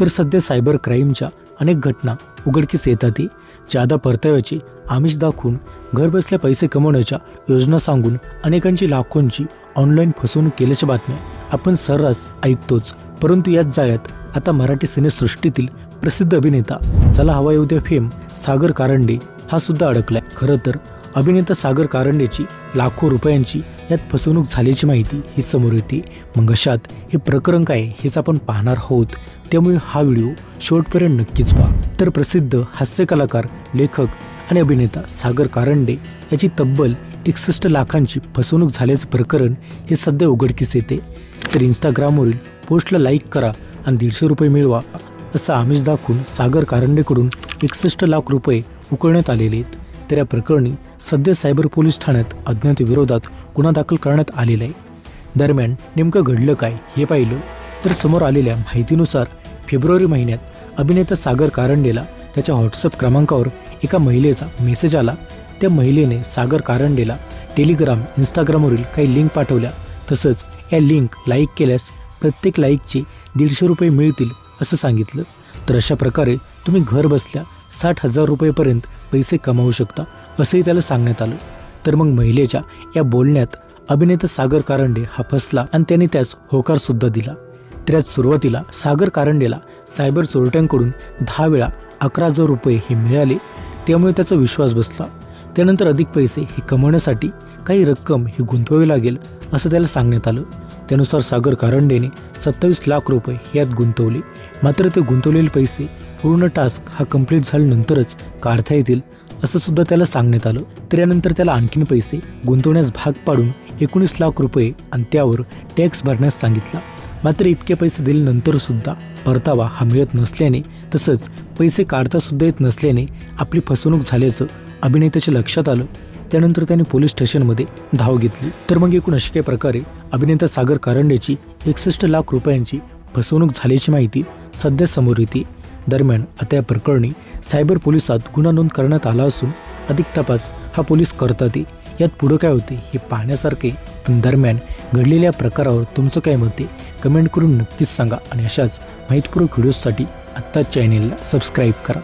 तर सध्या सायबर क्राईमच्या अनेक घटना उघडकीस येतात ज्यादा परताव्याची आमिष दाखवून घरबसल्या पैसे कमवण्याच्या योजना सांगून अनेकांची लाखोंची ऑनलाईन फसवणूक केल्याच्या बातम्या आपण सर्रास ऐकतोच. परंतु याच जाळ्यात आता मराठी सिनेसृष्टीतील प्रसिद्ध अभिनेता चला हवा येऊ द्या फेम सागर कारंडे हा सुद्धा अडकलाय. खरं तर अभिनेता सागर कारंडेची लाखो रुपयांची यात फसवणूक झाल्याची माहिती ही समोर येते. मग अशात हे प्रकरण काय हेच आपण पाहणार आहोत. त्यामुळे हा व्हिडिओ शेवटपर्यंत नक्कीच पहा. तर प्रसिद्ध हास्य कलाकार लेखक आणि अभिनेता सागर कारंडे याची तब्बल एकसष्ट लाखांची फसवणूक झाल्याचं प्रकरण हे सध्या उघडकीस येते. तर इंस्टाग्रामवरील पोस्टला लाईक करा आणि दीडशे रुपये मिळवा असं आमिष दाखवून सागर कारंडेकडून एकसष्ट लाख रुपये उकळण्यात आलेले आहेत. तर या प्रकरणी सध्या सायबर पोलीस ठाण्यात अज्ञात विरोधात गुन्हा दाखल करण्यात आलेला आहे. दरम्यान नेमकं घडलं काय हे पाहिलं तर समोर आलेल्या माहितीनुसार फेब्रुवारी महिन्यात अभिनेता सागर कारंडेला त्याच्या व्हॉट्सअप क्रमांकावर एका महिलेचा मेसेज आला. त्या महिलेने सागर कारंडेला टेलिग्राम इंस्टाग्रामवरील काही लिंक पाठवल्या. तसंच या लिंक लाईक केल्यास प्रत्येक लाईकचे दीडशे रुपये मिळतील असं सांगितलं. तर अशा प्रकारे तुम्ही घर बसल्या साठ हजार रुपयेपर्यंत पैसे कमावू शकता असंही त्याला सांगण्यात आलं. तर मग महिलेच्या या बोलण्यात अभिनेता सागर कारंडे हा फसला आणि त्याने त्यास होकार सुद्धा दिला. त्याच सुरुवातीला सागर कारंडेला सायबर चोरट्यांकडून दहा वेळा अकरा हजार रुपये हे मिळाले त्यामुळे त्याचा विश्वास बसला. त्यानंतर अधिक पैसे हे कमवण्यासाठी काही रक्कम ही गुंतवावी लागेल असं त्याला सांगण्यात आलं. त्यानुसार सागर कारंडेने सत्तावीस लाख रुपये यात गुंतवले. मात्र ते गुंतवलेले पैसे पूर्ण टास्क हा कंप्लीट झाल्यानंतरच काढता येतील असं सुद्धा त्याला सांगण्यात आलं. तर यानंतर त्याला आणखीन पैसे गुंतवण्यास भाग पाडून एकोणीस लाख रुपये आणि त्यावर टॅक्स भरण्यास सांगितला. मात्र इतके पैसे दिल्यानंतर सुद्धा परतावा हा मिळत नसल्याने तसंच पैसे काढता सुद्धा येत नसल्याने आपली फसवणूक झाल्याचं अभिनेत्याच्या लक्षात आलं. त्यानंतर त्याने पोलीस स्टेशनमध्ये धाव घेतली. तर मग एकूण अशा काही प्रकारे अभिनेता सागर कारंडेची एकसष्ट लाख रुपयांची फसवणूक झाल्याची माहिती सध्या समोर येते. दरम्यान आता या प्रकरणी सायबर पोलिसात गुन्हा नोंद करण्यात आला असून अधिक तपास हा पोलीस करतात. यात पुढं काय होते हे पाहण्यासारखे पण दरम्यान घडलेल्या प्रकारावर तुमचं काय मत आहे? कमेंट करून नक्कीच सांगा आणि अशाच माहितीपूर्वक व्हिडिओजसाठी आत्ताच चॅनेलला सबस्क्राईब करा.